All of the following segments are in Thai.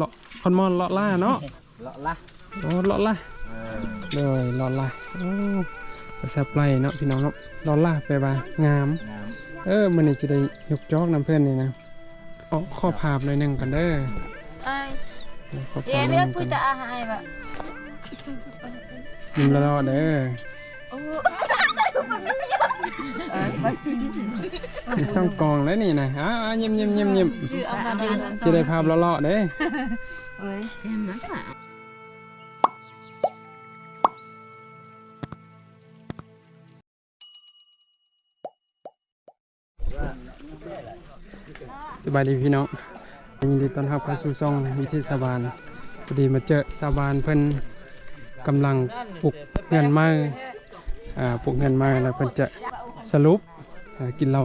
เลาะคอนมอนเลาะล่าเนาะเลาะละโอ้เลาะล่าเออเลยเลาะล่าโอ้ภาษาไพลเนาะพี่น้องเนาะเลาะล่าแปลว่างามน้เออมันนี่จะได้ยกจอกน้ำเพื่อนนี่นะเอาข้อภาพหน่อยหนึงกันเด้อ ai ข้อ chị ภาพ em หน่อยห biết นึงกั vui น ta hai vậy ยิ้มแล้วๆเด้อ ừ มีซ่องกองแล้วนี่นะอ้าวๆยิ้มยิ้มยิ้มยิ้ม chứ ông bà bà จะได้ภาพเลาะๆเด้อ em nói phải สบายดีพี่น้องยินดีต้อนรับเข้าสู่ช่องวิธีสาบานพอดีมาเจอสาบานเพิ่นกำลังปลุกเงินมาอ่าปลุกเงินมาแล้วเพิ่นจะ สรุปอ่ากินเหล้า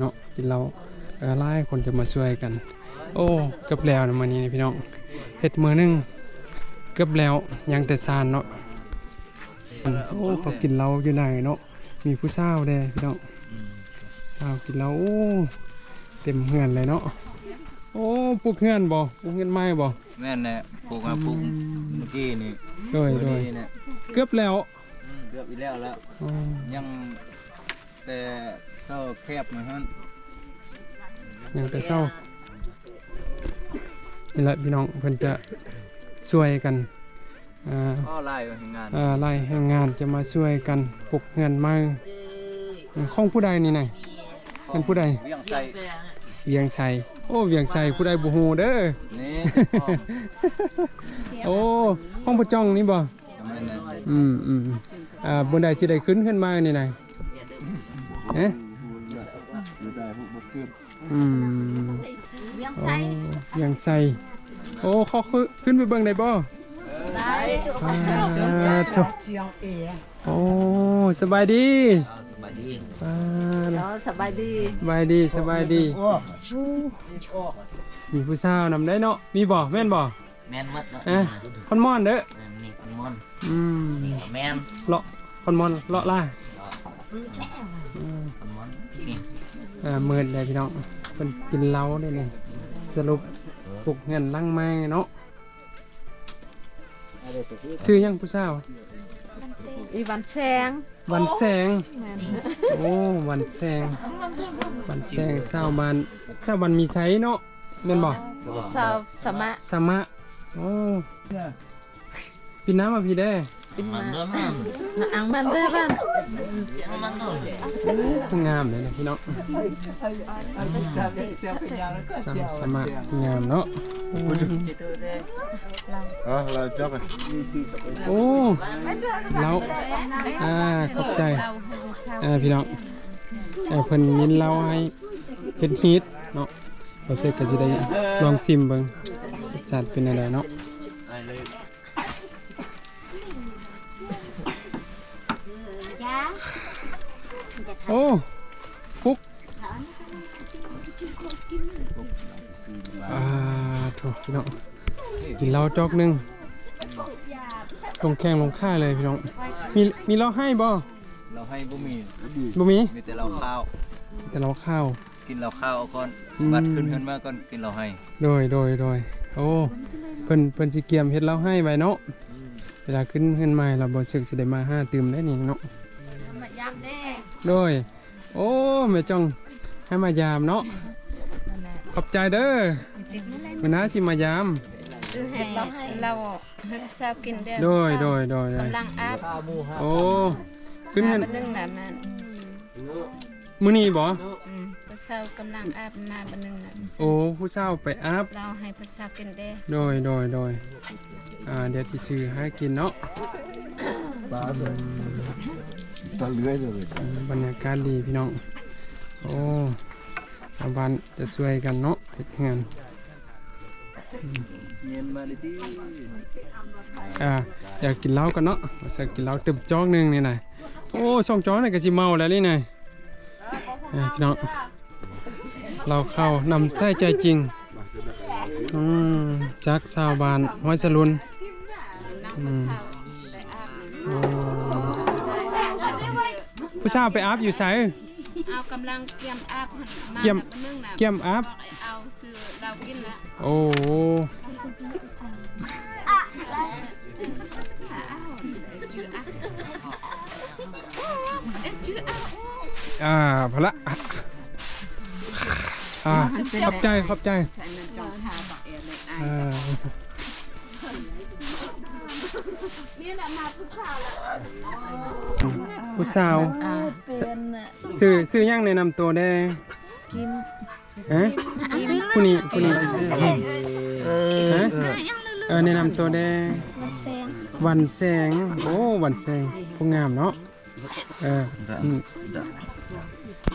เนาะกินเหล้าเออหลายคนจะมาช่วยกัน โอ้เกือบแล้วนะมื้อนี้นี่พี่น้องเฮ็ดมื้อหนึงเกือบแล้วยังแต่ซานเนาะโอ้เขากินเหล้าอยู่ไหนเนาะมีผู้สาวแด้พี่น้องสาวกินเหล้าโอ้เต็มเฮือนเลยเนาะโอ้ปลูกเฮือนบ่ปลูกเฮือนไม้บ่ำแม่นแน่ปลูกมาปลูกเมื่อกี้นี่โดยโดยนี่เนี่ยเกือบแล้วอืมเกือบอีกแล้วแล้วอ๋อยัง แต่เข้าแคบหนะฮะยังแต่เศร้านี่แหละพี่น้องเพิ่นจะช่วยกันอ่าก็ไล่ไปทำงานอ่าไล่แรงงานจะมาช่วยกันปลูกเฮือนไม้ของผู้ใดนี่น่ะเป็นผู้ใดเวียงใส่เวียงชัยโอ้เวียงชัยผู้ใดบ่ฮู้เด้อนี่โอ้ห้องประจ้องนี่บ่แม่นแน่อืมอืมอืมอ่าบนใดสิได้ขึ้นขึ้นมานี่ นายเอ๊ะอืม miếng โอ้ xay ยังใส่โอ้เขาขึ้นขึ้นไปเบิ่งได้บ่ đấy อ่าโถ่โอ้สบายดีสบายดีอ่า đó sợ bài đi สบายดีสบายดีมีผู้สาวนำได้เนาะมีบ่แม่นบ่แม่นมัดเนาะเอ๊ะคอนมอนเด้อนี่คนมอนอืมแม่นเลาะคอนมอนเลาะล่าค นมอนนี่อ่าเมินเลยพี่น้องเพิ่นกินเหล้าได้นี่สรุปปลุกเงินลังไม้เนาะชื่อยังผู้สาว y bán sen วันแสงโอ้วันแสงวันแสงสาวบ้านสาวบ้านมีไสเนาะแม่นบ่ sao sợ mạ สมะโอ้ปินน้ำมาพี่เด้ bình mà nó ăn bàn thế bạn ผู้งามเลยนะพี่น้องสาวสมะงามเนาะ Ờ, là cho mày. โอ้เราอ่าขอบใจ อ่าพี่น้องเอ่อเพิ่นยินเราให้เฮ็ดฮีทเนาะบ่เสร็จก็สิได้ลองซิมเบิ่งรสชาติเป็นอะไรเนาะ โอ้ปุ๊กอ่าโถพี่น้องกินเหล้าจอกหนึงลงแข้งลงค่าเลยพี่น้อง มีมีเหล้าให้บ่เราให้บ่มีบ่มีมีแต่เราข้าว แต่เราข้าว กินเราข้าวเอาก่อนอืมบัดขึ้นขึ้นมาก่อนกินเราให้ โดยโดยโดยโอ้เพิ่นเพิ่นสิเกียมเฮ็ดเราให้ไว้เนาะเวลาขึ้นขึ้นมาเราบ่สึกสิได้มาห้าตื่มได้นี่เนาะ mà dám đe โดย โอ้แม่จองให้มายามเนาะขอบใจเด้อมื้อหน้าสิมายามคือให้เราให้เศร้ากินเด้อโดยโดยโดยกำลังอาบโอ้ขึ้นอาเห็นนึงนะมันมื้อนี้บ่อืมผู้เศร้ากำลังอาบมาบนึงน่ะโอ้ผู้สาวไปอาบเราให้ผู้เศร้ากินเด้อโดยโดยโดยอ่าเดี๋ยวสิซื้อให้กินเนาะ Ta lưới rồi. อืมบรรยากาศดีพี่น้อง โอ้ชาวบ้านจะช่วยกันเนาะเฮ็ดงานเย็นอ่าอยากกินเหล้ากันเนาะมาสักกินเหล้าเตึบจอกหนึ่งนี่น่ะโอ้สองจอกนี่ก็สิเมาแล้วนี่น่อยพี่น้องเราเข้านำใส่ใจจริงอืมจากชาวบ้านห้วยสลุนอืม ผู้สาวไปอัพอยู่ไส เอากำลังเตรียมอัพมาเกียมนึ่งนะเกียมอัพเอาซื้อเรากินละโอ้อ้าพอาพละอ่าขอบใจขอบใจนี่แหละมาผู้สาวละ อ่าซื้อซื้อยังแนะนำตัวได้กิมฮะผู้นี้ผู้นี้ฮะเออแนะนำตัวได้มันแซงวันแสง โอ้วันแสงผู้งามเนาะเอออืม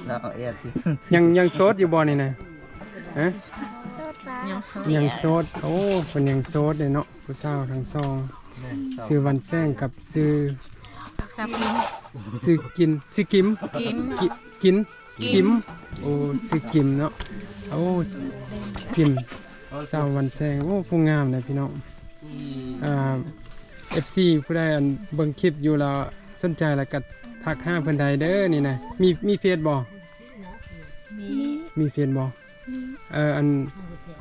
เราเอาเอียที่ยังยังโสดอยู่บ่นี่นะฮะยังสดยังโสดโอ้คนยังโสดเลยเนาะผู้สาวทั้งสอง ซื้อวันแสงกับซื้อ สาวกินซื้อกินซื้อกิมกินกิกินกิมโอ้ซื้อกิมเนาะโอ้กิมสาววันแสงโอ้ผู้งามเลยพี่น้องอ่า FC ผู้ใดอันเบิ่งคลิปอยู่แล้วสนใจแล้วก็ทักหาเพิ่นใดเด้อนี่นะมีมีเฟซบ่มีมีเฟซบ่เอออัน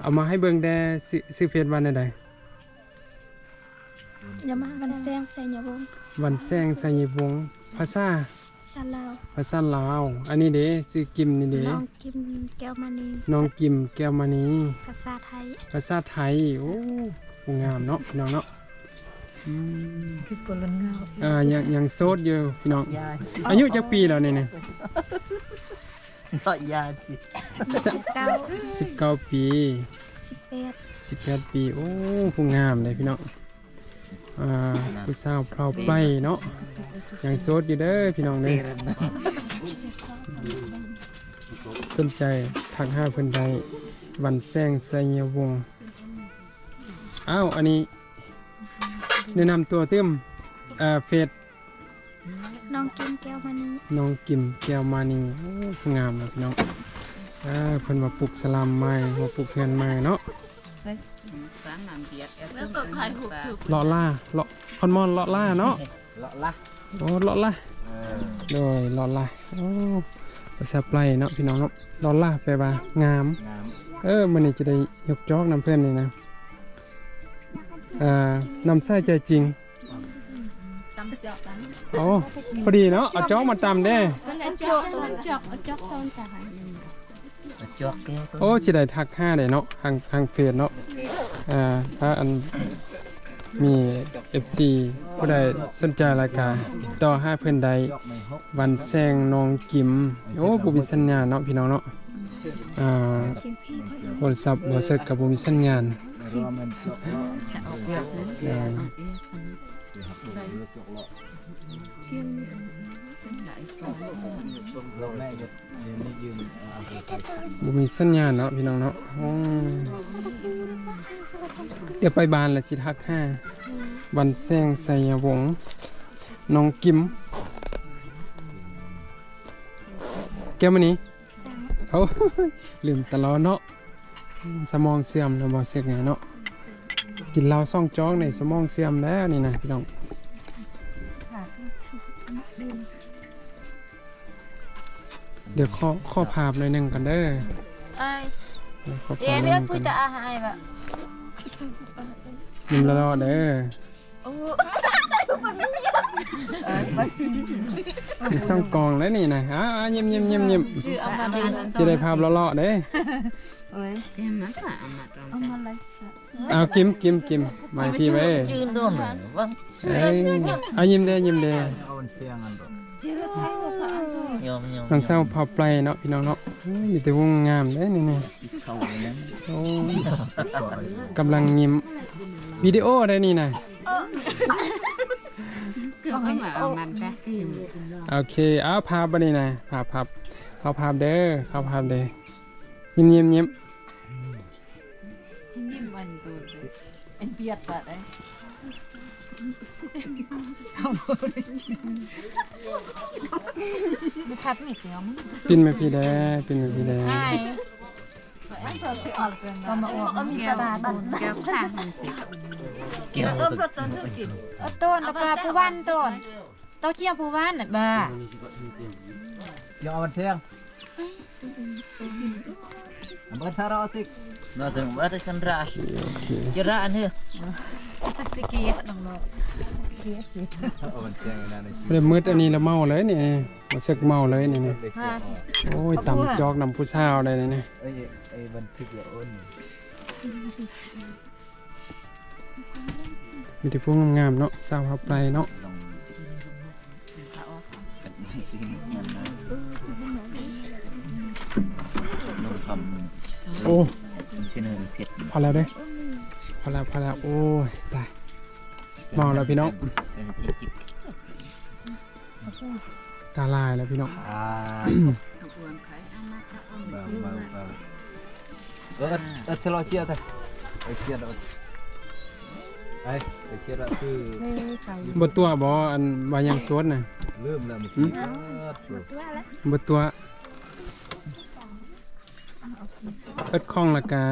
เอามาให้เบิ่งแด่ซื้อซื้อเฟซวันใดยามาวันแซงใส่ยาวง วันแซงไสยวงศ์ภาษาซาลาวภาษาลาว อันนี้เด้ซื้อกิมนี่เด้น้องกิมแก้วมณีน้องกิมแก้วมณีภาษาไทยภาษาไทยโอ้ผู้งามเนาะพี่น้องเนาะอืมคือปลนเงาอ่ายังยังโสดอยู่พี่น้อง ยายอายุจักปีแล้วนี่นะเนาะยายสิเก้าสิบเก้าปีสิบแปดสิบแปดปี โอ้ผู้งามเลยพี่น้อง อ่าผู้สาวเปล่าไปเนาะยังโสดอยู่เด้อพี่น้องเด้อสนใจทักหาเพิ่นใดวันแซงไสยวงศ์อ้าวอันนี้แนะนำตัวเต็มเอ่อเฟซน้องกิมแก้วมณีน้องกิมแก้วมานีโอ้ผู้งามเลยพี่น้องอ่าเพิ่นมาปลูกสลามใหม่มาปลูกเฮือนใหม่เนาะ แล้วก็ใครหุบถูกเลาะล่าเลาะคอนมอนเลาะล่าเนาะเลาะละโอ้เลาะล่าโดยเลาะล่าโอ้ภาษาไพลเนาะพี่น้องเนาะเลาะล่าแปลว่างามน้เออมันนี่จะได้ยกจอกนำเพื่อนนี่นะเอ่อนำไส้ใจจริงตำจอกกันโอ้พอดีเนาะเอาจอกมาตำได้ก็เลยจอกจอกจอกโซนแต่ไหนำ จอกแก้วตัวโอ้สิได้ทักห้าได้เนาะทางทางเฟซเนาะเอ่อถ้าอันมี FC ผู้ใดสนใจรายการติดต่อห้าเพื่อนใดจอกไม่หกวันแซงน้องกิม โอ้บุมีสัญญาณเนาะพี่น้องเนาะอ่ากิมพี่โทรศัพท์บ่เสร็จกับบุมีสัญญาณรวมมันจอกเลา เราแม่จะเดี๋ยวนี้ยืมบุมีสัญญาณเนาะพี่น้องเนาะอืมเดี๋ยวไปบ้านล้วสิทักห้าวันแซงไสยวงน้องกิม แก้วมานี้เขาลืมตลอดเนาะสมองเสื่อมแล้วบ่เสกไงเนาะกินเหล้าซ่องจ้อกในสมองเสื่อมแล้วนี่นะพี่น้อง เดี๋ยวข้อข้อภาพหน่อยหนึงกันเด้อไอ้เดี๋ยวข้อเดี๋ภายวพหน่เรีอยยหนึงกผู้กันจะอาหารแบบยิ้มละลอเด้อโอ้มีซ่องกองแล้วนี่นะอ้าวๆยิ้มยิ้มยิ้มยิ้มชื่อเอามาดินจะได้ภาพละลอเด้อ เอ้ยเอ็มนั่นแหละเอามาตรงเอามาเลยเอากิมกิมกิมมาพี่ไว้ยืนโดนเลยวังเอ้ยเอายิ้มเด้อยิ้มเด้อเอาเสียงอันดอก ยอมยอมน้องเศร้าเผาไพลเนาะพี่น้องเนาะอุ้ยมีแต่วงงามเด้นี่นะเข้าเลยนั้นโอ้กำลังยิ้มวิดีโอได้นี่นะเกือบเอามาเอามันแป๊กกินโอเคเอาภาพบันนี้นะภาพภาพเข้าภาพเด้อเข้าภาพเด้อยิ้มยิ้มยิ้มยิ้มมัน ตัวเป็นเปียกปะได้ไม่ทับไม่เกี่ยวมั้งปินมาพี่เด้อปินมาพี่เด้อก็มาออกแก้วแก้วค่ะมันติดเกี่ยวต้นตัวต้นต้นกินเอาต้นเอาปลาผู้วันต้นเต้าเจี้ยวผู้วันน่ะบ้ายอม เสียงบัดสารติกน่าจะบัดกันราชจะราอันนี้ตัสกีขนมโลเรียสุดเอามันแจ้งไว้นะในบ่ได้มืดอันนี้แล้วเมาเลยนี่บ่สึกเมาเลยนี่นี่เด็กเก็บออกโอ้ยต่ำจอกนำผู้สาวได้นี่นี่เอ้ยไอ้บันทึกละอ้นมีแต่พวกงามๆเนาะสาวหับไปเนาะ ลองกันไม่สิ่งเงี้ยนะลองทโอ้ำเป็นเชนเนอร์เพชรพอแล้วเด้อพอแล้วพอแล้วโอ้ยตายเมาแล้วพี่น้องเป็นจิ๊บจิ๊บตาลายแล้วพี่น้องอ่าควรใครเอามาเอาเบาเบาเบาเออเออชะลอเชียร์เถอะไอ้เชียร์เอาไอ้ไอ้เชียร์อะคือบ่ตัวบ่อันว่ายังสวนน่ะเริ่มแล้วเมื่อกี้เออถูกตัวละบ่ตัว เอิดคล่องละกา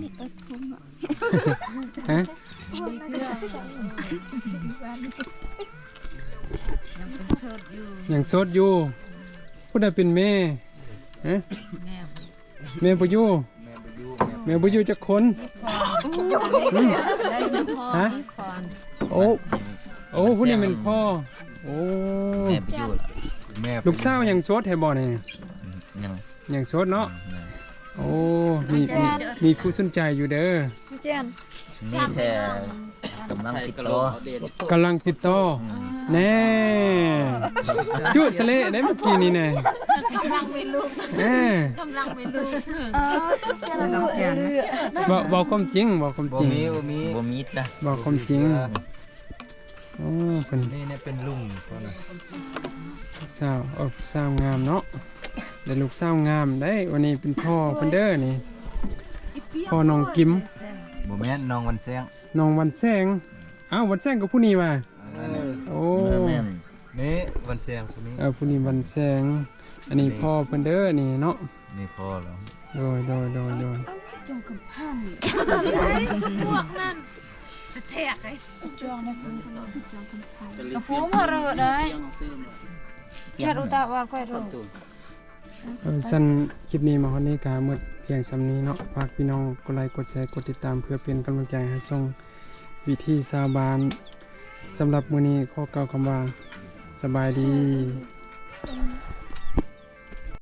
นี่เอิดทุ่งเนาะฮะยังเป็นเชิดอยู่ยังโสดอยู่ผู้ใดเป็นแม่ฮะแม่แม่บ่อยู่แม่ไปอยู่แม่แม่บ่อยู่จักคนได้ไม่พอฮะที่คอนโอ้โอ้ผู้นี้เป็นพ่อโอ้แม่ไปอยู่แม่ลูกสาวยังโสดให้บ่นี่ยัง ยังโสดเนาะโอ้มีมีมีผู้สนใจอยู่เด้อเจนนี่แค่กำลังติดต่อกำลังติดต่อแน่จุสะเละได้เมื่อกี้นี่แน่กำลังไม่ลูกเอ้ยกำลังไม่ลูกอ๋อเจนรู้เรือบอกบอกความจริงบอกความบ่จริงมีบ่มีบ่มีจ้ะบอกความจริงโอ้เป็นนี่เนี่ยเป็นลุงพอนะสาวเออสาวงามเนาะ ได้ลูกสาวงามได้วันนี้เป็นพ่อเพิ่นเด้อนี่พ่อน้องกิมบ่แม่นน้องวันแซงน้องวันแซงอ้าววันแซงกับผู้นี้ว่ะอันนี้โอ้นี่วันแซงคนนี้เออผู้นี้วันแซงอันนี้พ่อเพิ่นเด้อนี่เนาะนี่พอแล้วโดยโดยโดยโดยชุดพวกนั่นแทกไอ้จองในคุณจองคนไทยกระพูมาเรอได้เจ้าอุตาว่าค่อยรู้ เออสั้นคลิปนี้มาวันนี้กาเมื่อเพียงสำนี้เนาะฝากพี่น้องกดไลค์กดแชร์กดติดตามเพื่อเป็นกำลังใจให้ส่งวิธีสาบานสำหรับมื้อนี้ขอกล่าคำว่าสบายดี